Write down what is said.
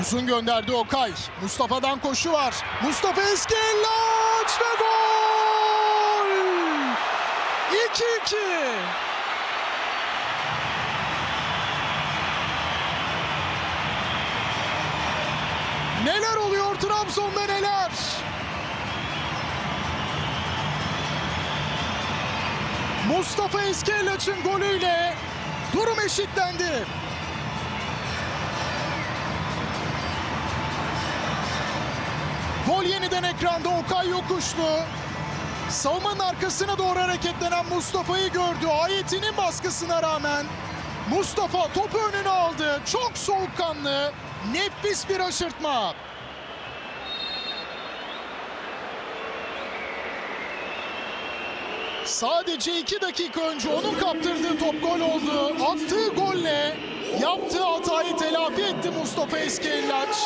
Uzun gönderdi Okay. Mustafa'dan koşu var. Mustafa Eskellaç ve gol! 2-2. Neler oluyor Trabzon'da neler? Mustafa Eskellaç'ın golüyle durum eşitlendi. Gol yeniden ekranda Okay yokuştu. Savunmanın arkasına doğru hareketlenen Mustafa'yı gördü. Ayetinin baskısına rağmen Mustafa topu önüne aldı. Çok soğukkanlı, nefis bir aşırtma. Sadece iki dakika önce onun kaptırdığı top gol oldu. Attığı golle yaptığı hatayı telafi etti Mustafa Eskellaç.